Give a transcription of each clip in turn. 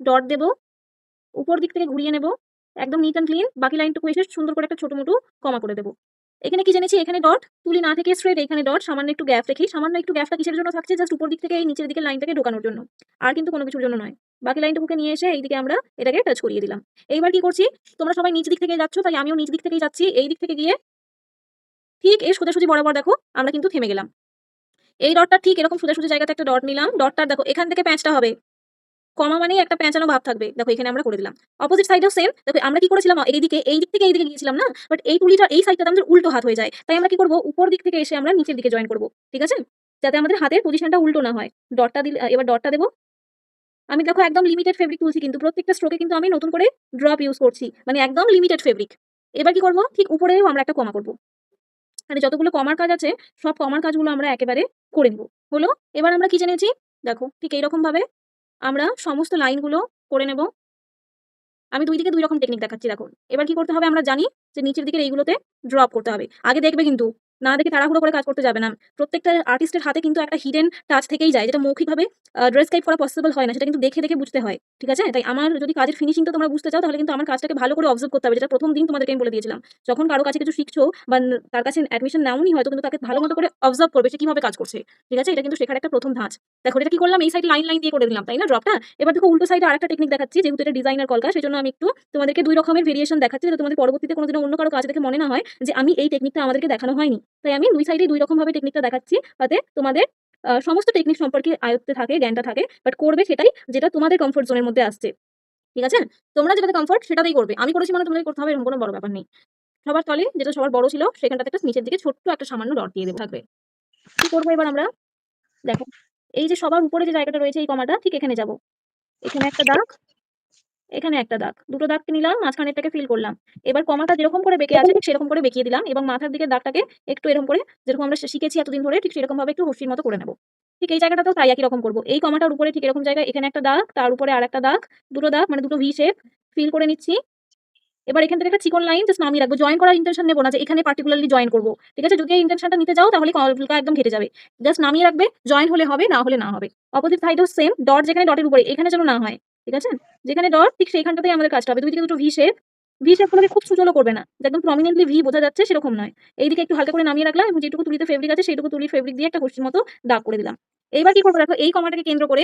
Dot দেব, উপর দিক থেকে ঘুরিয়ে নেব, একদম নিট অ্যান্ড ক্লিন বাকি লাইনটুকু এসে সুন্দর করে একটা ছোট মোটো কমা করে দেবো। এখানে কি জেনেছি? এখানে ডট তুলি না থেকে স্ট্রেট এখানে ডট সামান্য একটু গ্যাপ রেখি সামান্য একটু গ্যাপটা কিসের জন্য থাকছে? জাস্ট উপর দিক থেকে এই নিচের দিকে লাইনটাকে ঢোকানোর জন্য। আর কিন্তু কোনো কিছুর জন্য নয়। বাকি লাইনটুকুকে নিয়ে এসে এইদিকে আমরা এটাকে টাচ করিয়ে দিলাম। এইবার কি করছি? তোমরা সবাই নিচ দিক থেকে যাচ্ছ, তাই আমিও নিচ দিক থেকেই যাচ্ছি। এই দিক থেকে গিয়ে ঠিক এই সোজাসুজি বরাবর দেখো, আমরা কিন্তু থেমে গেলাম। এই ডটটা ঠিক এরকম সোজাসুজি জায়গাতে একটা ডট নিলাম। ডটটার দেখো, এখান থেকে প্যাঁচটা হবে। কমা মানে একটা প্যাঁচানো ভাব থাকবে। দেখো, এখানে আমরা করে দিলাম। অপোজিট সাইডেও সেম দেখো, আমরা কি করেছিলাম? এইদিকে এই দিক থেকে এই দিকে গিয়েছিলাম না? বাট এই তুলিটা এই সাইডটা আমাদের উল্টো হাত হয়ে যায়। তাই আমরা কি করব? উপর দিক থেকে এসে আমরা নিচের দিকে জয়েন করব। ঠিক আছে? যাতে আমাদের হাতের পজিশনটা উল্টো না হয়। ডটটা দিলে, এবার ডটটা দেবো। আমি দেখো, একদম লিমিটেড ফেব্রিক তুলছি কিন্তু প্রত্যেকটা স্ট্রোকে কিন্তু আমি নতুন করে ড্রপ ইউজ করছি। মানে একদম লিমিটেড ফেব্রিক এবার কি করব? ঠিক উপরেও আমরা একটা কমা করব। মানে যতগুলো কমার কাজ আছে, সব কমার কাজগুলো আমরা একেবারে করে নেব। হলো? এবার আমরা কি জেনেছি? দেখো, ঠিক এইরকম ভাবে আমরা সমস্ত লাইনগুলো করে নেব। আমি দুই দিকে দুই রকম টেকনিক দেখাচ্ছি দেখো এবার কি করতে হবে আমরা জানি যে নিচের দিকে এইগুলোতে ড্রপ করতে হবে। আগে দেখবে কিন্তু না দেখে তাড়াহুড়ো করে কাজ করতে যাবে না। প্রত্যেকটা আর্টিস্টের হাতে কিন্তু একটা হিডেন টাচ থেকেই যায়, যেটা মৌখিকভাবে ড্রেস টাইপ করা পসিবল হয় না, সেটা কিন্তু দেখে দেখে বুঝতে হয়, ঠিক আছে? তাই আমার যদি কাজের ফিনিশিংটা তোমরা বুঝতে চাও, তাহলে কিন্তু আমার কাজটাকে ভালো করে অবজার্ভ করতে হবে, যেটা প্রথম দিন তোমাদেরকে আমি বলে দিয়েছিলাম। যখন কারও কাছে কিছু শিখছো বা তার কাছে অ্যাডমিশন নাওনি হয়তো, কিন্তু তাকে ভালো মতো করে অবজার্ভ করবে সে কীভাবে কাজ করছে, ঠিক আছে? এটা কিন্তু শেখার একটা প্রথম ধাঁচ। দেখো, এটা কি করলাম? এই সাইড লাইন লাইন দিয়ে করে দিলাম, তাই না ড্রপটা এবার দেখো, উল্টো সাইডে আরেকটা টেকনিক দেখাচ্ছি, যেহেতু এটা ডিজাইনার কলকা সেই জন্য আমি একটু তোমাদেরকে দুই রকমের ভেরিয়েশন দেখাচ্ছি, যাতে তোমাদের পরবর্তীতে কোনোদিনও অন্য কারও কাজ দেখে মনে না হয় যে আমি এই টেকনিকটা আমাদেরকে দেখানো হয়নি। তাই আমি দুই সাইডে দুই রকম ভাবে টেকনিকটা দেখাচ্ছি যাতে তোমাদের সমস্ত টেকনিক সম্পর্কে আয়ত্তে থাকে, জ্ঞানটা থাকে বাট করবে সেটাই যেটা তোমাদের কমফোর্ট জোনের মধ্যে আসছে। ঠিক আছে? তোমরা যেটাতে কমফোর্ট সেটাতেই করবে। আমি করেছি মানে তোমাদের করতে হবে, এরকম কোনো বড় ব্যাপার নেই। সবার তলে যেটা সবার বড় ছিল, সেখানটাতে একটা নিচের দিকে ছোট্ট একটা সামান্য ডট দিয়ে দেবো। থাকবে। কি করব এবার আমরা? দেখো, এই যে সবার উপরে যে জায়গাটা রয়েছে এই কমাটা, ঠিক এখানে যাব। এখানে একটা দাগ এখানে একটা দাগ। দুটো দাগকে নিলাম, মাঝখানেরটাকে ফিল করলাম। এবার কমাটা যেরকম করে বেঁকে আছে সেরকম করে বেঁকিয়ে দিলাম এবং মাথার দিকের দাগটাকে একটু এরকম করে, যেরকম আমরা শিখেছি এতদিন ধরে, ঠিক সেরকম ভাবে একটু হস্যির মতো করে নেব। ঠিক এই জায়গাটাতেও তাই একই রকম করব। এই কমাটার উপরে ঠিক এরকম জায়গায় এখানে একটা দাগ, তার উপরে আর একটা দাগ, দুটো দাগ মানে দুটো ভি শেপ ফিল করে নিচ্ছি। এবার এখান থেকে একটা চিকন লাইন জাস্ট নামিয়ে রাখব। জয়েন করার ইন্টেনশন নেব না যে এখানে পার্টিকুলারলি জয়েন করব। ঠিক আছে? যদি এই ইন্টেনশনটা নিতে যাও তাহলে কলকা একদম ঘেটে যাবে। জাস্ট নামিয়ে রাখবে জয়েন হলে হবে, না হলে না হবে। অপোজিট সাইডও সেম ডট যেখানে ডটের উপরে, এখানে যেন না হয়। ঠিক আছে? যেখানে ডট ঠিক সেইখানটাতেই আমাদের কাজটা হবে। দুই দিকে দুটো ভি শেপ ভি শেপগুলোকে খুব সুচলো করবে না। একদম প্রমিনেন্টলি ভি বোঝা যাচ্ছে সেরকম নয়। এইদিকে একটু হালকা করে নামিয়ে রাখলাম এবং যেটুকু তুলিতে ফেব্রিক আছে সেইটুকু তুলি ফেব্রিক দিয়ে একটা হস্যির মতো দাগ করে দিলাম। এইবার কি করব দেখো? এই কমাটাকে কেন্দ্র করে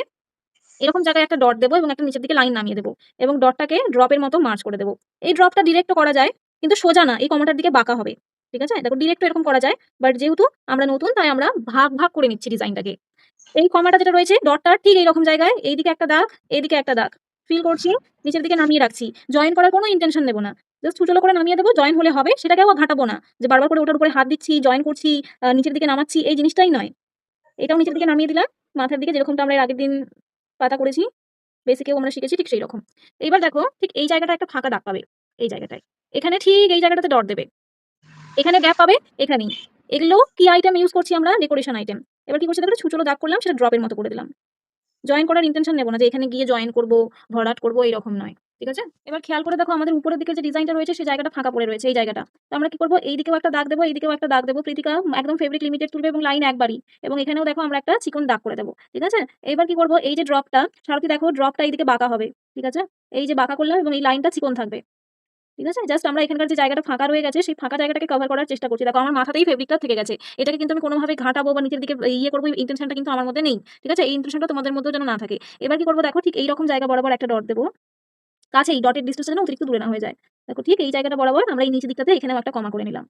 এরকম জায়গায় একটা ডট দেবো এবং একটা নিচের দিকে লাইন নামিয়ে দেবো এবং ডটটাকে ড্রপের মতো মার্চ করে দেবো। এই ড্রপটা ডিরেক্ট করা যায়, কিন্তু সোজা না। এই কমাটার দিকে বাঁকা হবে। ঠিক আছে? দেখো ডিরেক্ট এরকম করা যায় বাট যেহেতু আমরা নতুন, তাই আমরা ভাগ ভাগ করে নিচ্ছি ডিজাইনটাকে এই কমাটা যেটা রয়েছে ডটটার ঠিক এইরকম জায়গায়, এইদিকে একটা দাগ, এইদিকে একটা দাগ। ফিল করছি, নিচের দিকে নামিয়ে রাখছি। জয়েন করার কোনো ইন্টেনশন দেবো না। জাস্ট ছুচলো করে নামিয়ে দেবো জয়েন হলে হবে সেটাকে সেটাকেও ঘাটাবো না। যে বারবার করে ওটার উপরে হাত দিচ্ছি জয়েন করছি নিচের দিকে নামাচ্ছি, এই জিনিসটাই নয়। এটাও নিচের দিকে নামিয়ে দিলাম, মাথার দিকে যেরকমটা আমরা এর আগের দিন পাতা করেছি, বেসিকেও আমরা শিখেছি, ঠিক সেই রকম এইবার দেখো, ঠিক এই জায়গাটা একটা ফাঁকা দাগ পাবে, এই জায়গাটায়। এখানে ঠিক এই জায়গাটাতে ডট দেবে। এখানে গ্যাপ পাবে, এখানেই। এগুলো কি আইটেম ইউজ করছি আমরা? ডেকোরেশন আইটেম এবার কি করছি? দেখো ছুচলো দাগ করলাম সেটা ড্রপের মতো করে দিলাম। জয়েন করার ইন্টেনশন নেব না যে এখানে গিয়ে জয়েন করব, ভরাট করব, এরকম নয়, ঠিক আছে? এবার খেয়াল করে দেখো আমাদের উপরের দিকে যে ডিজাইনটা রয়েছে সেই জায়গাটা ফাঁকা পড়ে রয়েছে, এই জায়গাটা। তো আমরা কি করব? এই দিকেও একটা দাগ দেবো এই দিকেও একটা দাগ দেবো, প্রীতিকা একদম ফেব্রিক লিমিটেড তুলবে এবং লাইন একবারই। এবং এখানেও দেখো আমরা একটা চিকন দাগ করে দেবো, ঠিক আছে? এবার কি করব? এই যে ড্রপটা সারথি দেখো ড্রপটা এইদিকে বাঁকা হবে, ঠিক আছে? এই যে বাঁকা করলাম এবং এই লাইনটা চিকন থাকবে। ঠিক আছে? জাস্ট আমরা এখানকার যে জায়গাটা ফাঁকা রয়ে গেছে, সেই ফাঁকা জায়গাটাকে কভার করার চেষ্টা করছি। দেখো, আমার মাথাতেই ফেব্রিকটা থেকে গেছে। এটাকে কিন্তু আমি কোনোভাবে ঘাটাবো বা নিচের দিকে ইয়ে করব ইন্টেনশনটা কিন্তু আমার মধ্যে নেই। ঠিক আছে? এই ইন্টেনশনটা তোমাদের মধ্যেও যেন না থাকে। এবার কি করব? দেখো, ঠিক এইরকম জায়গা বরাবর একটা ডট দেবো। কাছে এই ডটের ডিস্টেন্স যেন অতিরিক্ত দূরে না হয়ে যায়। দেখো, ঠিক এই জায়গাটা বরাবর আমরা এই নিচের দিকটাতে এখানেও একটা কমা করে নিলাম।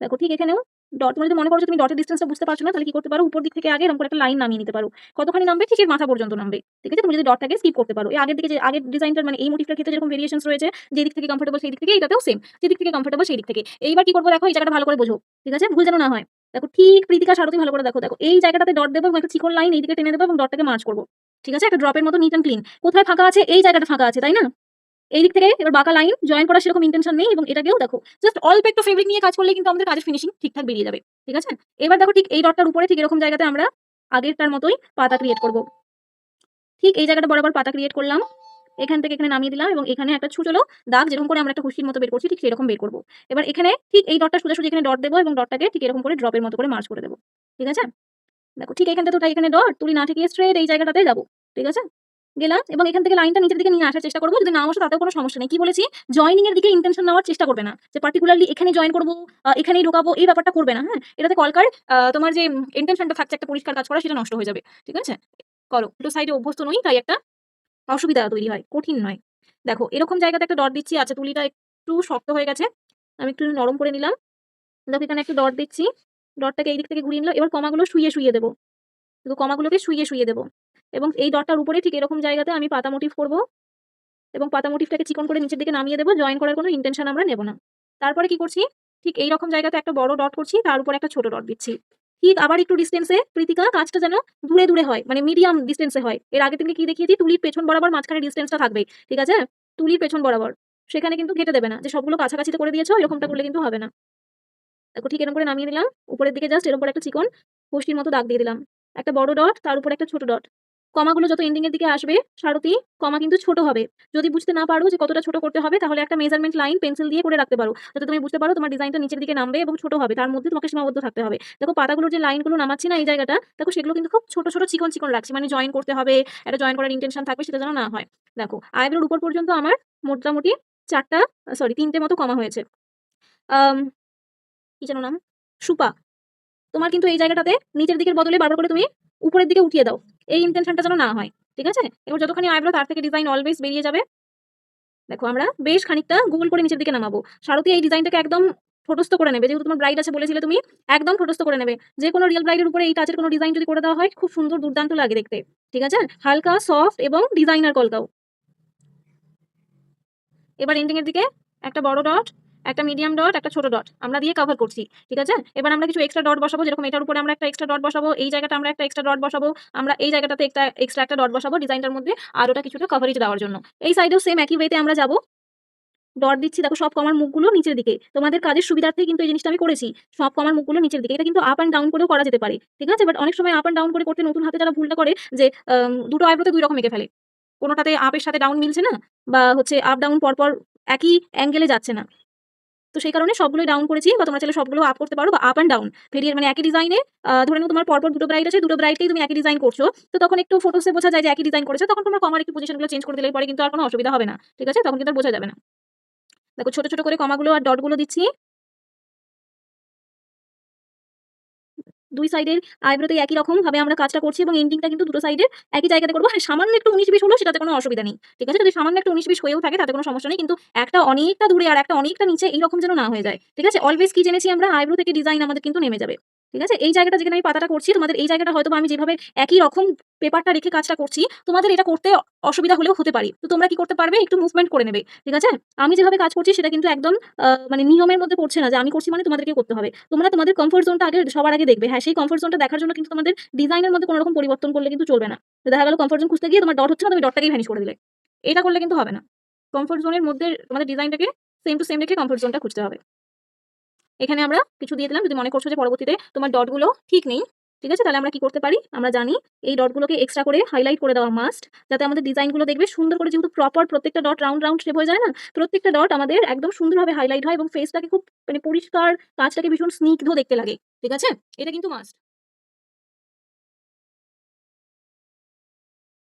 দেখো, ঠিক এখানেও ডট তুমি যদি মনে করো তুমি ডটের ডিস্টেন্সটা বুঝতে পারছ না, তাহলে কি করতে পারো? উপর দিক থেকে আগে এরকম করে একটা লাইন নামিয়ে নিতে পারো। কতখানি নামবে? ঠিক মাথা পর্যন্ত নামবে। ঠিক আছে? তুমি যদি ডটটাকে স্কিপ করতে পারো। আগের দিকে যে, আগের ডিজাইনটার মানে এই মোটিভটার ক্ষেত্রে যেরকম ভেরিয়েশনস রয়েছে যে দিক থেকে কমফোর্টেবল সেই দিক থেকে এটাতেও সেম যে দিক থেকে কমফোর্টেবল সেই দিক থেকে। এইবার কি করব দেখো? এই জায়গাটা ভালো করে বোঝো। ঠিক আছে? ভুল যেন না হয়। দেখো, ঠিক প্রীতিকা সারথি ভালো করে দেখো। দেখো, এই জায়গাটাতে ডট দেবো এবং একটা চিকন লাইন এইদিকে টেনে দেবো এবং ডটটাকে মার্চ করব। ঠিক আছে? একটা ড্রপের মতো নিট অ্যান্ড ক্লিন কোথায় ফাঁকা আছে? এই জায়গাটা ফাঁকা আছে, তাই না? এই দিক থেকে এবার বাঁকা লাইন জয়েন করার সেরকম ইন্টেনশন নেই এবং এটাকেও দেখো জাস্ট অল্প একটু ফেব্রিক নিয়ে কাজ করলে কিন্তু আমাদের কাজের ফিনিশিং ঠিকঠাক বেরিয়ে যাবে, ঠিক আছে? এবার দেখো ঠিক এই ডটটার উপরে ঠিক এরকম জায়গাতে আমরা আগেরটার মতোই পাতা ক্রিয়েট করব। ঠিক এই জায়গাটা বরাবর পাতা ক্রিয়েট করলাম, এখান থেকে এখানে নামিয়ে দিলাম এবং এখানে একটা ছুচলো দাগ, যেরকম করে আমরা একটা খুশির মতো বের করছি, ঠিক সেরকম বের করব। এবার এখানে ঠিক এই ডটটা সোজাসুজি এখানে ডট দেবো এবং ডটটাকে ঠিক এরকম করে ড্রপের মতো করে মার্চ করে দেবো, ঠিক আছে? দেখো ঠিক এখানটা তো তাই এখানে ডট তুলি না ঠিকিয়ে স্ট্রেট এই জায়গাটাতে যাব, ঠিক আছে? গেলাম এবং এখান থেকে লাইনটা নিচের দিকে নিয়ে আসার চেষ্টা করব। যদি না আসে তাতেও কোনো সমস্যা নেই। কি বলেছি? জয়নিং এর দিকে ইন্টেনশন নেওয়ার চেষ্টা করবে না। যে পার্টিকুলারলি এখানে জয়েন করব এখানেই ঢোকাবো, এই ব্যাপারটা করবে না হ্যাঁ? এটাতে কলকার তোমার যে ইন্টেনশনটা থাকছে, একটা পরিষ্কার কাজ করা, সেটা নষ্ট হয়ে যাবে। ঠিক আছে? করো। দুটো সাইডে অভ্যস্ত নই, তাই একটা অসুবিধা তৈরি হয়, কঠিন নয়। দেখো, এরকম জায়গাতে একটা ডট দিচ্ছি আচ্ছা তুলিটা একটু শক্ত হয়ে গেছে। আমি একটু নরম করে নিলাম। দেখো, এখানে একটা ডট দিচ্ছি। ডটটাকে এই দিক থেকে ঘুরিয়ে নিলাম। এবার কমাগুলো শুয়ে শুয়ে দেবো। শুধু কমাগুলোকে শুয়ে শুয়ে দেবো। এবং এই ডটটার উপরে ঠিক এরকম জায়গাতে আমি পাতা মোটিভ করব এবং পাতা মোটিভটাকে চিকন করে নিচের দিকে নামিয়ে দেবো জয়েন করার কোনো ইন্টেনশন আমরা নেব না। তারপরে কি করছি? ঠিক এই রকম জায়গাতে একটা বড় ডট করছি, তার উপরে একটা ছোট ডট দিচ্ছি। ঠিক আবার একটু ডিস্টেন্সে প্রীতিকা কাজটা যেন দূরে দূরে হয় মানে মিডিয়াম ডিস্টেন্সে হয়। এর আগে থেকে কি দেখিয়েছি? তুলির পেছন বরাবর মাঝখানে ডিস্টেন্সটা থাকবে ঠিক আছে? তুলির পেছন বরাবর। সেখানে কিন্তু কেটে দেবে না, যে সবগুলো কাছাকাছিতে করে দিয়েছ, এরকমটা করলে কিন্তু হবে না। দেখো ঠিক এরকম করে নামিয়ে দিলাম, উপরের দিকে জাস্ট এরকম একটা চিকন পুষ্টির মতো দাগ দিয়ে দিলাম। একটা বড় ডট তার উপর একটা ছোট ডট কমাগুলো যত এন্ডিং এর দিকে আসবে সারতি কমা কিন্তু ছোট হবে। যদি বুঝতে না পারো যে কতটা ছোট করতে হবে, তাহলে একটা মেজারমেন্ট লাইন পেন্সিল দিয়ে করে রাখতে পারো। যাতে তুমি বুঝতে পারো তোমার ডিজাইনটা নিচের দিকে নামবে এবং ছোট হবে, তার মধ্যে তোমাকে সীমাবদ্ধ থাকতে হবে। দেখো পাতাগুলোর যে লাইনগুলো নামাচ্ছি না এই জায়গাটা, দেখো সেগুলো কিন্তু খুব ছোট ছোট চিকন চিকন রাখছি। মানে জয়েন করতে হবে, একটা জয়েন করার ইন্টেনশন থাকবে, সেটা যেন না হয়। দেখো, আইব্রোর উপর পর্যন্ত আমার মোটামুটি চারটা সরি তিনটে মতো কমা হয়েছে। কি যেন নাম? সুপা। তোমার কিন্তু এই জায়গাটাতে নিচের দিকের বদলে বারবার করে তুমি উপরের দিকে উঠিয়ে দাও। এই ইন্টেনশনটা যেন না হয়, ঠিক আছে? এবার যতখানি আইব্রো তার থেকে ডিজাইন অলওয়েজ বেরিয়ে যাবে। দেখো আমরা বেশ খানিকটা গোল করে নিচের দিকে নামাবো। সারথি এই ডিজাইনটাকে একদম ঠোঁটস্থ করে নেবে। যেহেতু তোমার ব্রাইড আছে বলেছিলে তুমি, একদম ঠোঁটস্থ করে নেবে। যে কোনো রিয়েল ব্রাইডের উপরে এই টাচের কোনো ডিজাইন যদি করে দেওয়া হয়, খুব সুন্দর দুর্দান্ত লাগে দেখতে, ঠিক আছে? হালকা সফট এবং ডিজাইনার কলকাও। এবার এন্ডিং এর দিকে একটা বড় ডট একটা মিডিয়াম ডট একটা ছোট ডট আমরা দিয়ে কভার করছি, ঠিক আছে? এবার আমরা কিছু এক্সট্রা ডট বসাবো, যেরকম এটার উপরে আমরা একটা এক্সট্রা ডট বসাবো, এই জায়গাটা আমরা একটা এক্সট্রা ডট বসাবো, আমরা এই জায়গাটাতে একটা এক্সট্রা একটা ডট বসাবো ডিজাইনটার মধ্যে, আর ওটা কিছুটা কভারেজ দেওয়ার জন্য। এই সাইডেও সেম একই ওয়েতে আমরা যাব। ডট দিচ্ছি, দেখো সব কমার মুখগুলো নিচের দিকে। তোমাদের কাজের সুবিধার্থে কিন্তু এই জিনিসটা আমি করেছি। সব কমার মুখগুলো নিচের দিকে। এটা কিন্তু আপ অ্যান্ড ডাউন করেও করা যেতে পারে, ঠিক আছে? বাট অনেক সময় আপ অ্যান্ড ডাউন করে করতে নতুন হাতে যারা ভুলটা করে, যে দুটো আইব্রোতে দুই রকম এঁকে ফেলে। কোনোটাতে আপের সাথে ডাউন মিলছে না, বা হচ্ছে আপ ডাউন পরপর একই অ্যাঙ্গেলে যাচ্ছে না। তো সেই কারণে সবগুলোই ডাউন করেছি বা তোমরা চাইলে সবগুলো আপ করতে পারো বা আপ অ্যান্ড ডাউন ভেরিয়ার মানে একই ডিজাইনে ধরে নাও তোমার পরপর দুটো ব্রাইড আছে, দুটো ব্রাইডকেই তুমি একই ডিজাইন করছ। তো তখন একটু ফটোসে বোঝা যায় যে একই ডিজাইন করেছে, তখন তোমার কমার একটু পজিশনগুলো চেঞ্জ করে দিলে পরে কিন্তু আর কোনো অসুবিধা হবে না, ঠিক আছে? তখন কিন্তু বোঝা যাবে না। দেখো ছোটো ছোটো করে কমাগুলো আর ডটগুলো দিচ্ছি। দুই সাইডের আইব্রোতে একই রকম ভাবে আমরা কাজটা করছি এবং এন্ডিংটা কিন্তু দুটো সাইডের একই জায়গাতে করব। হ্যাঁ সামান্য একটু উনিশ বিশ হলো সেটাতে কোনো অসুবিধা নেই। ঠিক আছে? যদি সামান্য একটা উনিশ বিশ হয়েও থাকে তাতে কোনো সমস্যা নেই। কিন্তু একটা অনেকটা দূরে আর একটা অনেকটা নিচে এইরকম যেন না হয়ে যায়। ঠিক আছে? অলওয়েজ কি জেনেছি আমরা? আইব্রো থেকে ডিজাইন আমাদের কিন্তু নেমে যাবে। ঠিক আছে? এই জায়গাটা যেখানে আমি পাতাটা করছি, তোমাদের এই জায়গাটা হয়তো আমি যেভাবে একই রকম পেপারটা রেখে কাজটা করছি, তোমাদের এটা করতে অসুবিধা হলেও হতে পারে। তো তোমরা কি করতে পারবে? একটু মুভমেন্ট করে নেবে, ঠিক আছে? আমি যেভাবে কাজ করছি, সেটা কিন্তু একদম মানে নিয়মের মধ্যে পড়ছে না যে আমি করছি মানে তোমাদেরকে করতে হবে। তোমরা তোমাদের কমফোর্ট জোনটা আগে সবার আগে দেখবে। হ্যাঁ সেই কমফোর্ট জোনটা দেখার জন্য কিন্তু তোমাদের ডিজাইনের মধ্যে কোনো রকম পরিবর্তন করলে কিন্তু চলবে না। দেখা গেল কমফোর্ট জোন খুঁজতে গিয়ে তোমার ডট হচ্ছে না, তুমি ডটটাকেই ভ্যানিশ করে দিলে। এটা করলে কিন্তু হবে না। কমফোর্ট জোনের মধ্যে তোমাদের ডিজাইনটাকে সেম টু সেম রেখে কমফোর্ট জোনটা খুঁজতে হবে। এখানে আমরা কিছু দিয়ে দিলাম। যদি মনে করছ যে পরবর্তীতে তোমার ডটগুলো ঠিক নেই, ঠিক আছে? তাহলে আমরা কি করতে পারি? আমরা জানি এই ডটগুলোকে এক্সট্রা করে হাইলাইট করে দেওয়া মাস্ট যাতে আমাদের ডিজাইনগুলো দেখবে সুন্দর করে যেহেতু প্রপার প্রত্যেকটা ডট রাউন্ড রাউন্ড শেপ হয়ে যায় না, প্রত্যেকটা ডট আমাদের একদম সুন্দরভাবে হাইলাইট হয় এবং ফেসটাকে খুব মানে পরিষ্কার কাজটাকে ভীষণ স্নিগ্ধ দেখতে লাগে, ঠিক আছে? এটা কিন্তু মাস্ট